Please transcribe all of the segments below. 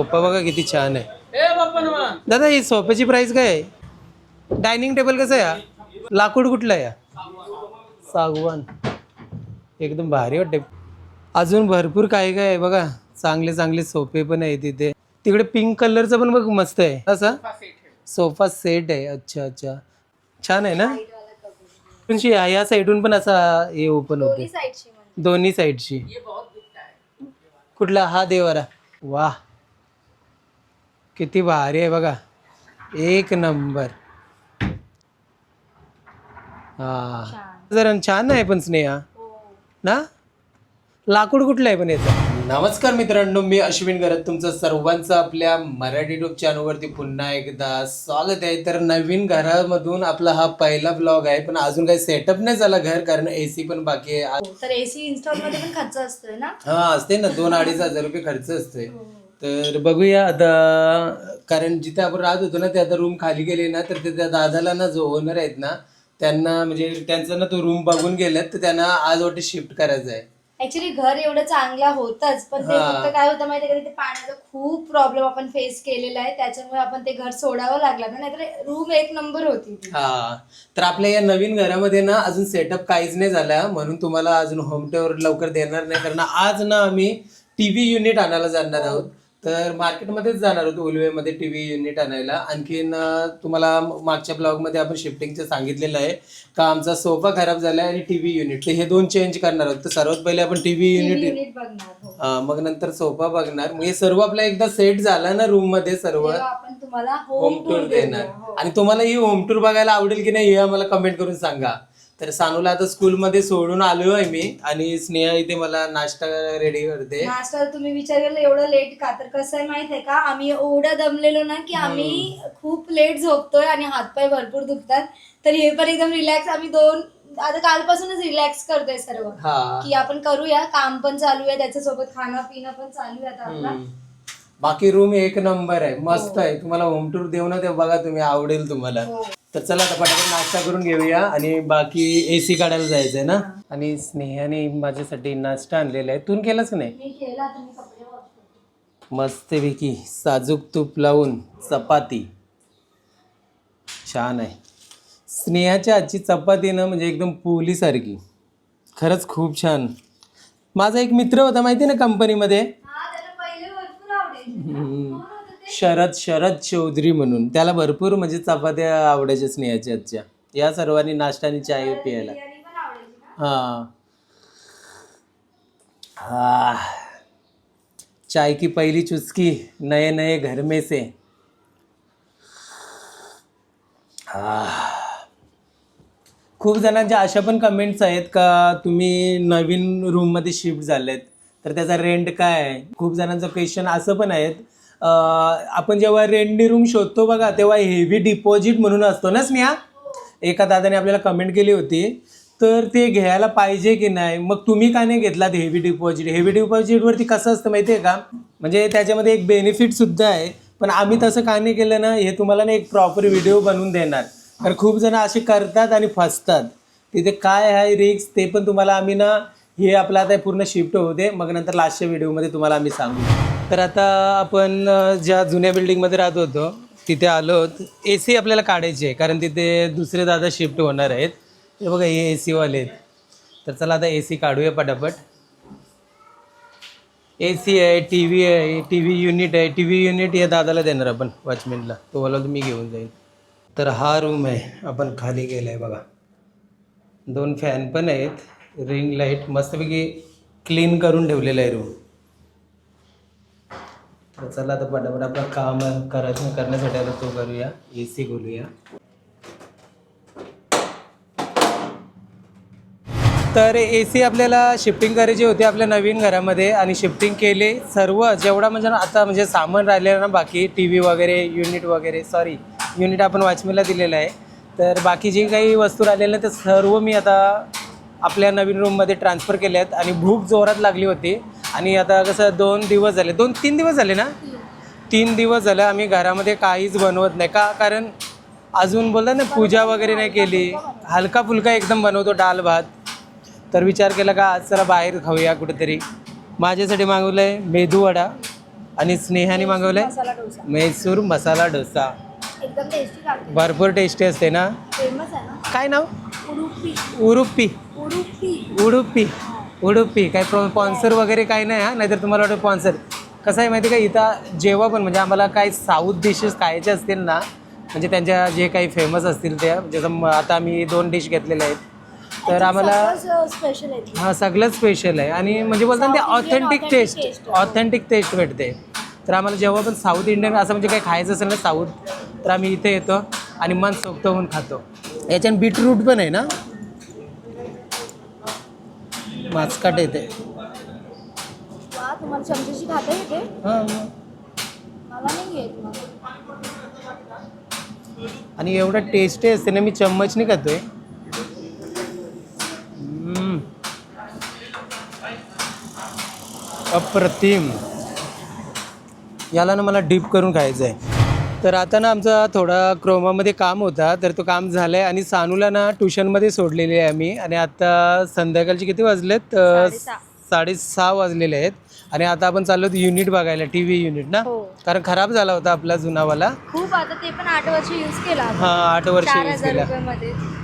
Sofa बघा किती छान आहे. दादा ही सोफ्याची प्राइस काय आहे? डायनिंग टेबल कसं आहे हा? लाकूड कुठलं आहे हा? सागवान. एकदम भारी वाटते अजून भरपूर काय काय आहे बघा. चांगले चांगले सोफे पण आहे तिथे तिकडे पिंक कलरचं पण बघ मस्त आहे. असा? सोफा सेट आहे. अच्छा अच्छा. छान आहे ना? पण शि- या साईडून पण असा हे ओपन होते दोन्ही साईडची कुठला? हा देवारा. वा किती भारी आहे बघा. एक नंबर. हा. जरा छान आहे पण स्नेहा. ना? लाकूड कुठलं आहे पण याचं? नमस्कार मित्रांनो मी अश्विन गरत. तुमचं सर्वांचं आपल्या मराठी युट्यूब चॅनलवरती पुन्हा एकदा स्वागत आहे. तर नवीन घरामधून आपला हा पहिला ब्लॉग आहे पण अजून काही सेटअप नाही झाला घर कारण एसी पण बाकी आहे. तर एसी इन्स्टॉलमध्ये पण खर्च असतोय ना? हा असते ना. दोन अडीच हजार रुपये खर्च असते तर बघूया आता कारण जिथे आपण राहत होतो ना ते आता रूम खाली गेले ना तर ते त्या दादाला ना जो ओनर आहेत ना त्यांना म्हणजे त्यांचा ना तो रूम बघून गेलेत तर त्यांना आज वाटते शिफ्ट करायचं आहे ऍक्च्युली घर एवढं चांगला होतच पण ते हा. फक्त काय होतं माहितीये का तिथे पाण्याचा खूप प्रॉब्लेम आपण फेस केलेला आहे त्याच्यामुळे आपण ते घर सोडावं लागलं ना नाहीतर रूम एक नंबर होती ती. हा तर आपल्या या नवीन घरामध्ये ना अजून सेटअप काहीच नाही झाला म्हणून तुम्हाला अजून होम टूर लवकर देणार नाही कारण आज ना आम्ही टीव्ही युनिट आणायला जाणार आहोत तर मार्केटमध्येच जाणार होतो उलवेमध्ये टीव्ही युनिट आणायला. आणखीन तुम्हाला मागच्या ब्लॉगमध्ये आपण शिफ्टिंगचं सांगितलेलं आहे. का आमचा सोफा खराब झाला आणि टीव्ही युनिट तर हे दोन चेंज करणार आहोत. तर सर्वात पहिले आपण टीव्ही युनिट युनिट बघणार हो. हा, मग नंतर सोफा बघणार. मग हे सर्व आपला एकदा सेट झाला ना रूममध्ये सर्व. होम टूर टूर देणार आणि तुम्हाला ही होम टूर बघायला आवडेल की नाही हे आम्हाला कमेंट करून सांगा. तर सानूला आता स्कूलमध्ये सोडून आलो आहे मी. आणि स्नेहा इथे मला नाश्ता रेडी करते. नाश्ता तुम्ही विचार केला एवढं लेट का? तर कसं आहे माहीत आहे का? आम्ही एवढं दमलेलो ना की आम्ही खूप लेट झोपतोय आणि हातपाय भरपूर दुखतात. तर हे पण एकदम रिलॅक्स आम्ही दोन आता कालपासूनच रिलॅक्स करतोय सर्व. हा. की आपण करूया काम पण चालू आहे त्याच्यासोबत खाणं पिणं पण चालू आहे आता आपला. बाकी रूम एक नंबर आहे. मस्त आहे. तुम्हाला होम टूर देऊ ना ते बघा तुम्ही आवडेल तुम्हाला. हो. तर चला आता पटापट नाश्ता करून घेऊया आणि बाकी एसी काढायला जायचंय ना? आणि स्नेहाने माझ्यासाठी नाश्ता आणलेला आहे. तू केलाच नाही? मी केला आता मी कपडे wash करते. मस्तपैकी साजूक तूप लावून चपाती. छान आहे. स्नेहाच्या आजची चपाती ना म्हणजे एकदम पोलीसारखी खरंच खूप छान. माझा एक मित्र होता माहिती ना कंपनीमध्ये हा त्याला पहिले भरपूर आवडायचे हम्म. शरद शरद चौधरी म्हणून. त्याला भरपूर म्हणजे चपात्या आवडायच्या स्नेहाच्या आजच्या. या सर्वांनी नाश्ता आणि चाय प्यायला. हाँ. हाँ. चाय की पहली चुस्की नए नए घर में से. हाँ. खूप जणांच्या अशा पण कमेंट्स आहेत का तुम्ही नवीन रूममध्ये शिफ्ट झालेत? तर त्याचा रेंट काय? आहे खूप जणांचं क्वेश्चन असं पण आहेत. आपण जेव्हा रेंटनी रूम शोधतो बघा तेव्हा हेवी डिपॉझिट म्हणून असतो ना स्नेहा? एका दादाने आपल्याला कमेंट केली होती. तर ते घ्यायला पाहिजे की नाही? मग तुम्ही का नाही घेतलात हेवी डिपॉझिट हेवी डिपॉझिटवरती कसं असतं माहिती आहे का? म्हणजे त्याच्यामध्ये एक बेनिफिटसुद्धा आहे. पण आम्ही तसं का नाही केलं ना हे तुम्हाला ना एक प्रॉपर व्हिडिओ बनवून देणार. कारण खूप जण असे करतात आणि फसतात. तिथे काय आहे रिक्स ते पण तुम्हाला आम्ही ना हे आपलं आता पूर्ण शिफ्ट होते. मग नंतर लास्टच्या व्हिडिओमध्ये तुम्हाला आम्ही सांगू. तर आता आपण ज्या जुन्या बिल्डिंगमध्ये राहत होतो तिथे आलो. ए सी आपल्याला काढायची आहे कारण तिथे दुसरे दादा शिफ्ट होणार आहेत. हे बघा हे ए सीवाले आहेत. तर चला आता ए सी काढूया पटापट. ए सी आहे टी व्ही आहे टी व्ही युनिट आहे. टी व्ही युनिट या दादाला देणार आपण वॉचमेनला तो मला मी घेऊन जाईल तर हा रूम आहे आपण खाली गेला आहे बघा. दोन फॅन पण आहेत. रिंग लाइट मस्तपैकी क्लीन करून ठेवलेलं आहे रूम तर चला आता पटापट आपलं काम करायचं करण्यासाठी आता तो करूया. ए सी खोलूया. तर ए सी आपल्याला शिफ्टिंग करायची होती आपल्या नवीन घरामध्ये आणि शिफ्टिंग केले. सर्व जेवढा म्हणजे ना आता म्हणजे सामान राहिलेलं ना बाकी टी व्ही वगैरे युनिट वगैरे सॉरी युनिट आपण वॉचमॅनला दिलेलं आहे. तर बाकी जी काही वस्तू राहिलेल्या त्या सर्व मी आता आपल्या नवीन रूममध्ये ट्रान्सफर केले आहेत आणि भूक जोरात लागली होती. आणि आता कसं दोन दिवस झाले. दोन तीन दिवस झाले ना? तीन दिवस झालं आम्ही घरामध्ये काहीच बनवत नाही. का कारण अजून बोलतात ना पूजा वगैरे नाही केली. हलका फुलका एकदम बनवतो डाल भात तर विचार केला का आज चला बाहेर खाऊया कुठेतरी. माझ्यासाठी मागवलं आहे मेदूवडा आणि स्नेहाने मसाला डोसा. मैसूर मसाला डोसा. एकदम टेस्टी लागतो. भरपूर टेस्टी असते ना? फेमस आहे ना? काय नाव? उडुपी. उडुपी. उडुपी. उडुपी. काय स्पॉन्सर वगैरे काही नाही हा? नाहीतर तुम्हाला वाटतं स्पॉन्सर कसं आहे माहिती आहे का? इथं जेव्हा पण म्हणजे आम्हाला काही साऊथ डिशेस खायचे असतील ना म्हणजे त्यांच्या जे काही फेमस असतील त्या जसं आता आम्ही दोन डिश घेतलेल्या आहेत. तर आम्हाला स्पेशल आहे हा सगळंच स्पेशल आहे. आणि म्हणजे बोलतात ते South Indian authentic authentic taste. Authentic taste भेटते. तर आम्हाला जेव्हा पण साऊथ इंडियन असं म्हणजे काही खायचं असेल ना साऊथ तर आम्ही इथे येतो आणि मन सोबत होऊन खातो. याच्यात बीटरूट पण आहे ना? माचकाट येते. वा तुम्हाला चमच्याची खाता येते? हां मग. मला नाही येत मग. आणि एवढं टेस्टी असते ना मी चम्मचने खातोय. हम्म. अप्रतिम. याला ना मला डीप करून खायचं आहे. तर आता ना आमचा थोडा क्रोमामध्ये काम होता तर तो काम झालं आहे आणि सानूला ना ट्युशनमध्ये सोडलेली आहे आम्ही. आणि आता संध्याकाळचे किती वाजलेत? साडेसहा. वाजलेले आहेत. आणि आता आपण चाललो युनिट बघायला टी व्ही युनिट ना? हो. कारण खराब झाला होता आपला जुनावाला. खूप आता ते पण आठ वर्ष युज केला. हा आठ वर्ष यूज केला.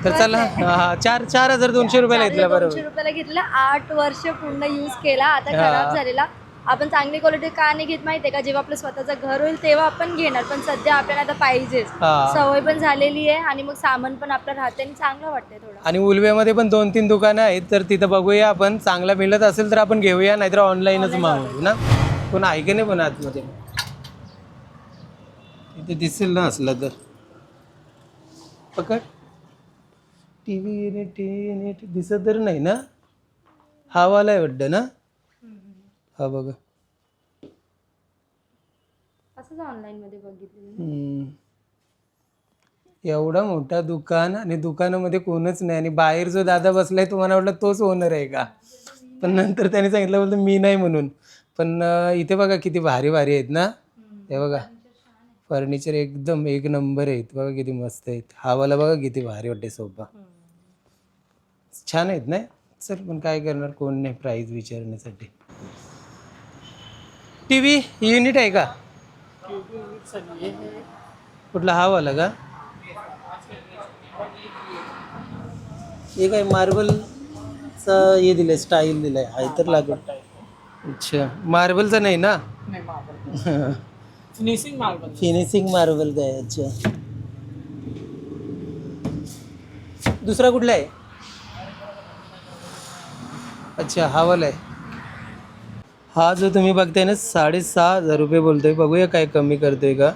तर चला हा चार चार हजार दोनशे रुपयाला घेतला बरोबर. रुपयाला घेतला आठ वर्ष पूर्ण युज केला. आता. खराब झालेला. आपण चांगली क्वालिटी का नाही घेत माहितीये का? जेव्हा आपलं स्वतःचं घर होईल तेव्हा आपण घेणार पण सध्या आपल्याला आता पाहिजेच. हा. सवय पण झालेली आहे आणि मग सामान पण आपलं राहते आणि चांगलं वाटतंय थोडं. आणि उलव्यामध्ये पण दोन तीन दुकानं आहेत तर तिथं बघूया आपण. चांगला मिळत असेल तर आपण घेऊया नाहीतर ऑनलाईनच मागवू ना? कोण आहे की नाही पण आतमध्ये? इथे दिसेल ना असलं तर. पकड. टी व्ही दिसत तर नाही ना? हा वाला आहे वाटतं ना? हा बघा. असंच ऑनलाईन मध्ये बघितलं हम्म. एवढा मोठा दुकान आणि दुकानामध्ये कोणच नाही आणि बाहेर जो दादा बसलाय तुम्हाला वाटलं तोच ओनर आहे का? पण नंतर त्याने सांगितलं बोलतो मी नाही म्हणून. पण अं, इथे बघा किती भारी भारी आहेत ना? हे बघा. फर्निचर एकदम एक नंबर आहेत. बघा किती मस्त आहेत. हावाला बघा किती भारी वाटते सोफा. छान आहेत ना? चल पण काय करणार? कोण नाही? प्राईज विचारण्यासाठी. टी व्ही युनिट आहे का? कुठला हा वाला का? हे काय मार्बलचा हे दिलंय स्टाईल दिलाय. आहे तर लागत अच्छा. मार्बलचा नाही ना? Finishing marble. Finishing marble. काय अच्छा. दुसरा कुठला आहे? अच्छा हा वाला आहे. हा जो तुम्ही बघताय ना साडेसहा हजार रुपये बोलतोय. बघूया काय कमी करतोय का.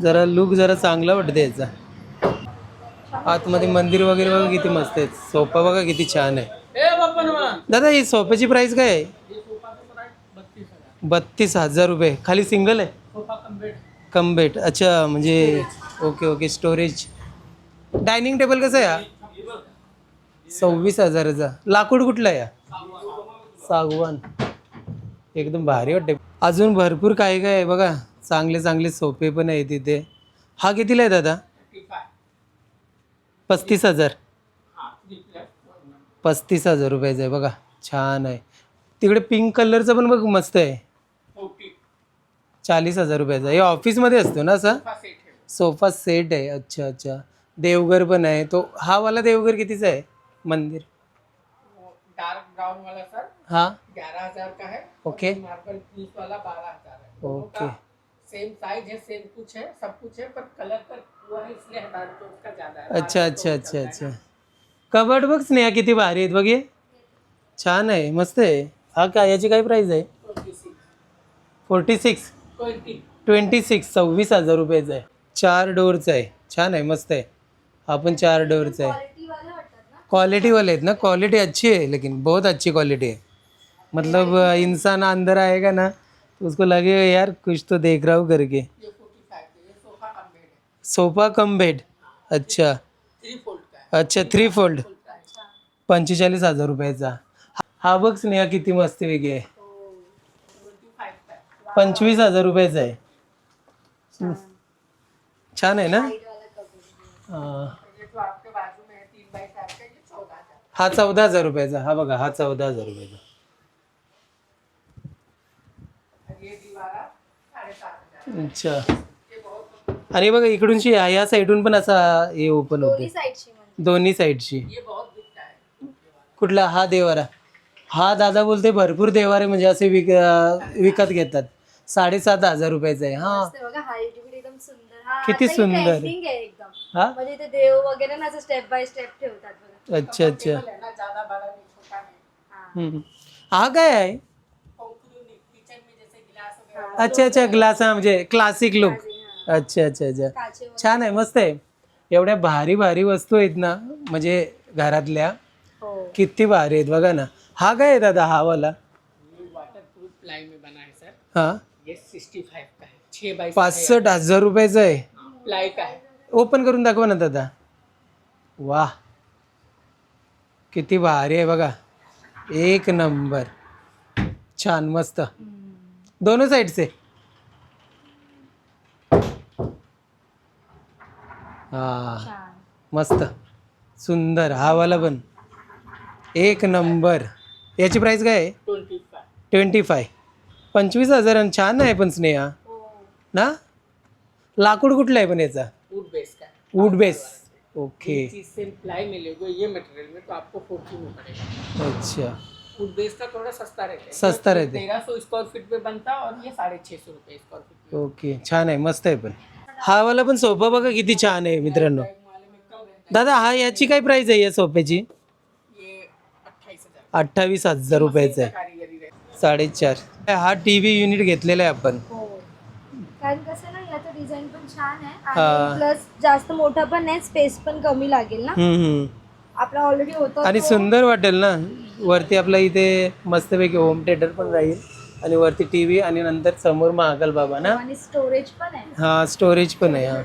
जरा लुक जरा चांगला वाटतं याचा. आतमध्ये मंदिर वगैरे बघा किती मस्त आहेत. सोफा बघा किती छान आहे. दादा ही सोफ्याची प्राइस काय आहे? बत्तीस हजार रुपये. खाली सिंगल आहे? सोफा कम बेड कम बेट अच्छा म्हणजे okay okay storage dining table कसं आहे हा? सव्वीस हजाराचा. लाकूड कुठला आहे? सागवान. एकदम भारी वाटते अजून भरपूर काय काय आहे बघा. चांगले चांगले सोफे पण आहे तिथे. हा कितीला आहे दादा? पस्तीस हजार. पस्तीस हजार रुपयाचा आहे बघा. छान आहे. तिकडे पिंक कलरचं पण बघ मस्त आहे. चाळीस हजार रुपयाचा हे ऑफिसमध्ये असतो ना असा? सोफा सेट आहे. अच्छा अच्छा. देवघर पण आहे. तो हा वाला देवघर कितीचा आहे? मंदिर. डार्क वाला सर हा। ग्यारह हजार का है ओके। मार्बल पीस वाला बारह हजार है। ओके का सेम साइज है सेम कुछ है सब कुछ है पर कलर का हुआ है इसलिए दो तो उसका ज्यादा है। अच्छा अच्छा अच्छा अच्छा। कबड बघ स्नेहा किती भारी आहेत बघ हे छान आहे मस्त आहे। हा काय याची काय प्राईस आहे? Forty six twenty twenty six सव्वीस हजार रुपयाचा आहे. चार डोअरचा आहे. छान आहे मस्त आहे. हा पण चार डोअरचा आहे. क्वालिटीवाले वाटतात ना. क्वालिटी वाले आहेत ना क्वालिटी अच्छी है लेकिन बहुत अच्छी क्वालिटी है मतलब इंसान अंदर आएगा ना तो उसको लगेगा यार कुछ तो देख रहा हूँ करके। सोफा कम बेड है। सोफा कम बेड अच्छा। थ्री फोल्ड का है। अच्छा थ्री फोल्ड पंचेचाळीस हजार रुपयाचा. हा- हा बघ स्नेहा किती मस्त वेगळी आहे. है पंचवीस हजार रुपयाचा आहे. छान. आहे ना? हा. ये जो आपके बाजू में है तीन बाई चार का ये चौदह हजार. हा चौदा हजार रुपयाचा. हा बघा हा चौदा हजार रुपयाचा और ये दीवारा अच्छा. आणि बघा इकडूनची ह्या साईडून पण असा हे ओपन दोन्ही होते म्हणजे. दोन्ही साईडची कुठला? हा देवारा. हा दादा बोलते भरपूर देवारे म्हणजे असे विक विकत घेतात. साडेसात हजार रुपयाचा आहे. हा. हा हा किती सुंदर. ending आहे एकदम. हा? म्हणजे इथे देव वगैरे ना असं स्टेप बाय स्टेप ठेवतात बघा. अच्छा अच्छा. हा काय आहे किचन में जैसे गिलास वगैरह अच्छा अच्छा ग्लास हा म्हणजे क्लासिक लुक अच्छा अच्छा अच्छा. छान आहे मस्त आहे. एवढ्या भारी भारी वस्तू आहेत ना म्हणजे घरातल्या हो. किती भारी आहेत बघा ना. हा काय आहे दादा हा वाला? ये वाटर प्रूफ प्लाई में बना है सर. हा? ये सिक्सटी फाइव का है छः बाई पासष्ट हजार रुपयाचा आहे. है ओपन करून दाखवा ना दादा. वा किती भारी आहे बघा. एक नंबर. छान मस्त. दोनों साईडचे हा छान मस्त। सुंदर हा वाला पण. एक नंबर. याची प्राइस काय आहे? Twenty five. पंचवीस हजार आणि छान आहे पण स्नेहा. हो ना? लाकूड कुठलं आहे पण याचा? वुड बेस का? है वुड बेस ओके चीज से प्लाई मिलेगा ये मटेरियल में तो आपको फोर्टी में पड़ेगा अच्छा. बेस का थोड़ा सस्ता रहता है। सस्ता रहता है। तेरह सौ स्क्वायर फीट में बनता है और ये साढ़े छः सौ रुपये स्क्वायर फीट में। ओके छान आहे मस्त आहे पण. हा वाला पण सोफा बघा किती छान आहे मित्रांनो. दादा हा याची काय प्राइस आहे या सोफ्याची? है ये अट्ठाईस हजार. अठ्ठावीस हजार रुपयाचा आहे. कारीगरी रहती साडेचार. हा टी व्ही युनिट घेतलेला आहे आपण. हो. कारण कसं ना याचं डिझाईन पण छान आहे. हा. आणि प्लस जास्त मोठा पण नाही स्पेस पण कमी लागेल ना. हम्म, हम्म. आपला ऑलरेडी होता आणि तो. सुंदर वाटेल ना. वरती आपला इथे मस्तपैकी होम थिएटर पण राहील. आणि वरती टी व्ही आणि नंतर समोर महाकाल बाबा ना? आणि स्टोरेज पण आहे. हा स्टोरेज पण आहे हा.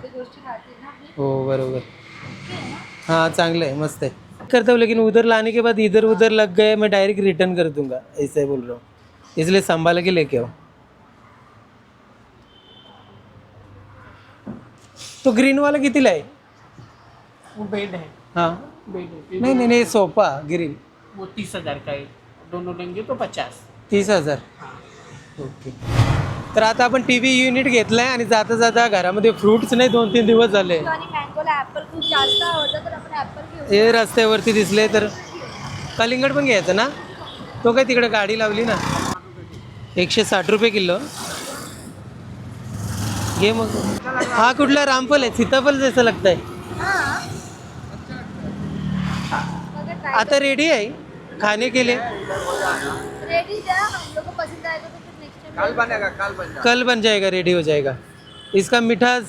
हो बरोबर. आहे? हाँ चांगला है मस्त है करता हूँ लेकिन उधर लाने के बाद इधर उधर लग गए मैं डायरेक्ट रिटर्न कर दूंगा ऐसे ही बोल रहा हूँ. इसलिए संभाल के लेके आओ. तो ग्रीन वाला कितीला आहे? वो बेड है हाँ. बेड है नहीं नहीं नहीं सोफा ग्रीन वो तीस हजार का है। दोनों लेंगे तो पचास। तीस हजार? हाँ। ओके। तर आता आपण टी व्ही युनिट घेतलाय आणि जाता जाता घरामध्ये फ्रुट्स नाही दोन तीन दिवस झाले. आणि मँगोला ऍपल खूप जास्त आवडतं तर आपण ऍपल घेऊ हे रस्त्यावरती दिसले तर कलिंगड पण घ्यायचं ना? तो काय तिकडे गाडी लावली ना? एकशे साठ रुपये किलो. घे मग. हा कुठला रामफल आहे? सीताफल जसं लागत आहे बघा आता रेडी आहे? खाने के लिए? रेडी द्या हम लोग को पसंद आएगा तो फिर नेक्स्ट टाइम कल बन जाएगा। रेडी हो जाएगा। इसका मीठा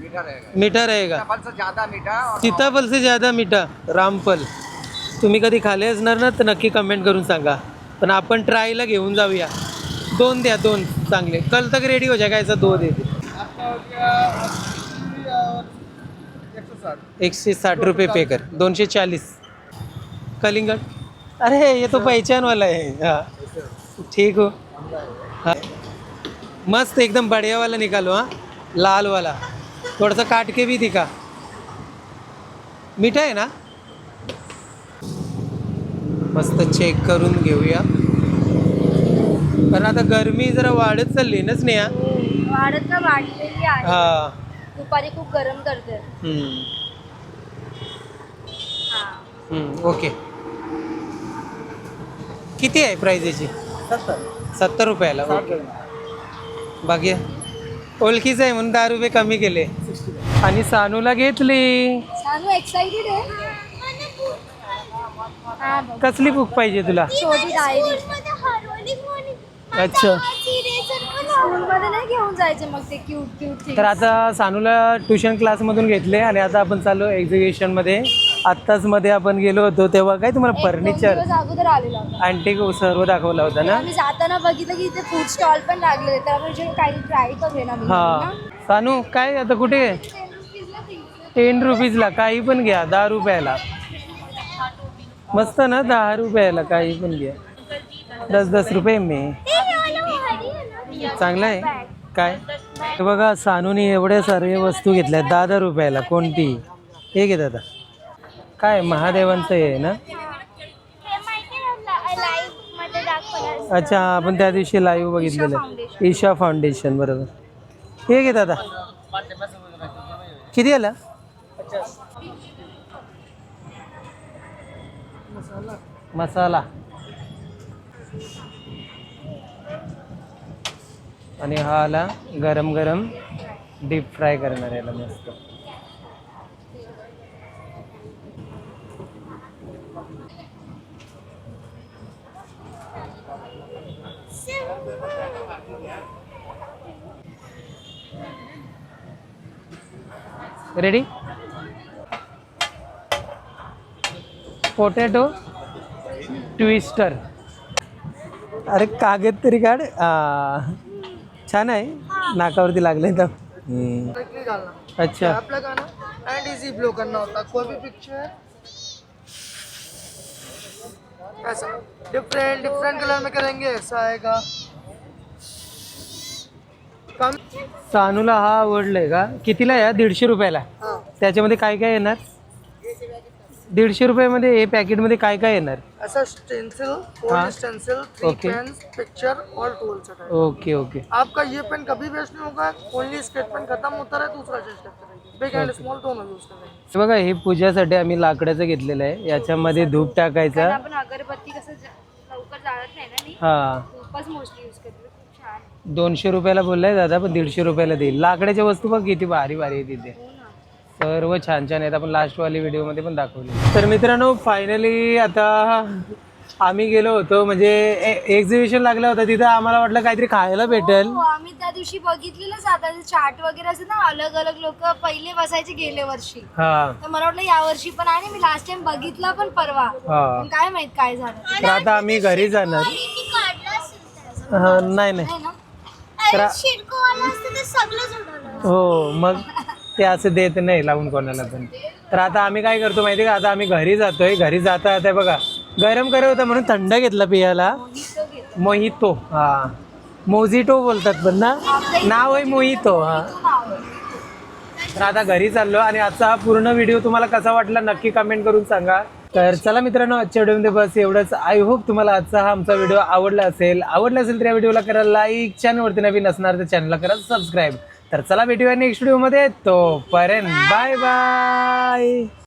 मीठा रहेगा। ज्यादा मीठा और सीताफल से ज़्यादा मीठा रामफल। तुम्ही कधी खाले असणार ना तर नक्की कमेंट करून सांगा. पण आपण ट्रायला घेऊन जाऊया. दोन द्या दोन चांगले. कल तक रेडी हो जाएगा ऐसा दो दे हो एकशे साठ रुपये पे कर. दोनशे चालीस कलिंगड. अरे ये तो पहचान वाला है। हाँ। ठीक हो। हाँ। मस्त एकदम बढ़िया वाला निकालो हाँ। लाल वाला। थोड़ा सा काट के भी दिखा। मीठा आहे ना? मस्त चेक करून घेऊया। कारण आता गरमी जरा वाढत चालली ना स्नेहा? वाढत का वाढलेली आहे. हा. दुपारी खूप गरम करते. हम्म. हा. हम्म, ओके. किती आहे प्राईज याची? सत्तर. रुपयाला ओके. बाकी? ओळखीचं आहे म्हणून दहा रुपये कमी केले. आणि सानूला घेतली. सानू एक्साइटेड आहे. हा. कसली बुक पाहिजे तुला? छोटी डायरी अच्छा. स्कूलमध्ये नाही घेऊन जायचे मग ते क्यूट क्यूट तर आता सानूला ट्युशन क्लासमधून घेतले आणि आता आपण चालू एक्झिबिशनमध्ये आत्ताच मध्ये आपण गेलो होतो तेव्हा काय तुम्हाला फर्निचर अगोदर आलेला होता. अँटिक सर्व दाखवला होता ना? आम्ही जाताना बघितलं की इथे फूड स्टॉल पण लागले तर आपण जे काही ट्राय करूया ना हा. सानू काय आता कुठे? टेन रुपीजला काही पण घ्या दहा रुपयाला. मस्त ना दहा रुपयाला काही पण घ्या. दस दस रुपये मे. चांगलं आहे. काय? हे बघा सानूने एवढ्या सारे वस्तू घेतल्या दहा दहा रुपयाला कोणती? हे घे दादा. काय महादेवांचं हे आहे ना अच्छा आपण त्या दिवशी लाईव्ह बघितलेलं ईशा फाउंडेशन बरोबर. हे घे दादा. किती आला? मसाला. आणि हा आला गरम गरम डीप फ्राय करणार याला मस्त. रेडी पोटॅटो ट्विस्टर अरे कागद तरी काढ. आ, छान आहे. नाकावरती लागले तर अच्छा. आप लगाना एंड इजी ब्लो करना होता. है कोई भी पिक्चर ऐसा। डिफरेंट डिफरेंट कलर में करेंगे ऐसा आएगा। कम सानूला हा आवडलाय का कितीला या दीडशे रुपयाला हाँ. त्याच्यामध्ये काय काय येणार? दीडशे रुपयामध्ये हे पॅकेटमध्ये काय काय येणार? ऐसा स्टेंसिल हाँ। Fold stencil three Okay. Pens picture और टूल्स है ओके ओके आपका ये पेन कभी वेस्ट नहीं होगा? ओनली स्केच पेन खत्म होता रहे दूसरा चेंज करते रहिए बिग एंड स्मॉल दोनों यूज करेंगे बघा हे पूजासाठी आम्ही लाकडाचं घेतलेलं आहे. याच्यामध्ये धूप टाकायचा. आपण अगरबत्ती कसं ज- लवकर जाळत नाही ना मी हा. खूपच मोस्टली यूज करते. खूप छान. दोनशे रुपयाला बोललाय दादा पण दीडशे रुपयाला देईल लाकडाच्या वस्तू बघ किती भारी भारी आहे तिथे हो ना. सर्व छान छान आहेत. आपण लास्ट वाली व्हिडिओमध्ये पण दाखवले. तर मित्रांनो फायनली आता आम्ही गेलो होतो म्हणजे एक्झिबिशन लागलं होतं तिथं आम्हाला वाटलं काहीतरी खायला भेटेल. हो आम्ही त्या दिवशी बघितलेलंच आता चाट वगैरे असं ना अलग अलग लोक पहिले बसायचे गेले वर्षी. हा. तर मला वाटलं या वर्षी पण आहे ना मी लास्ट टाइम बघितला पण परवा. हा. पण काय माहीत काय झालं. तर आता आम्ही घरी जाणार. हा, नाही नाही. ना? तर हो मग ते असं देत नाही लावून कोणाला पण. तर आता आम्ही काय करतो माहिती का? आता आम्ही घरी जातोय घरी जाता आता बघा गरम करत होता म्हणून थंड घेतला पियाला. मोहितो. हा. मोजिटो बोलतात पण ना? नाव आहे मोहितो हा. तर आता घरी चाललो आणि आजचा हा पूर्ण व्हिडिओ तुम्हाला कसा वाटला नक्की कमेंट करून सांगा. तर चला मित्रांनो आजच्या व्हिडिओमध्ये बस एवढंच. आय होप तुम्हाला आजचा हा आमचा व्हिडिओ आवडला असेल. आवडला असेल तर या व्हिडिओला करा लाईक चॅनलवरती नवीन असणार तर चॅनलला करा सबस्क्राईब तर चला भेटूया नेक्स्ट व्हिडिओमध्ये तोपर्यंत बाय बाय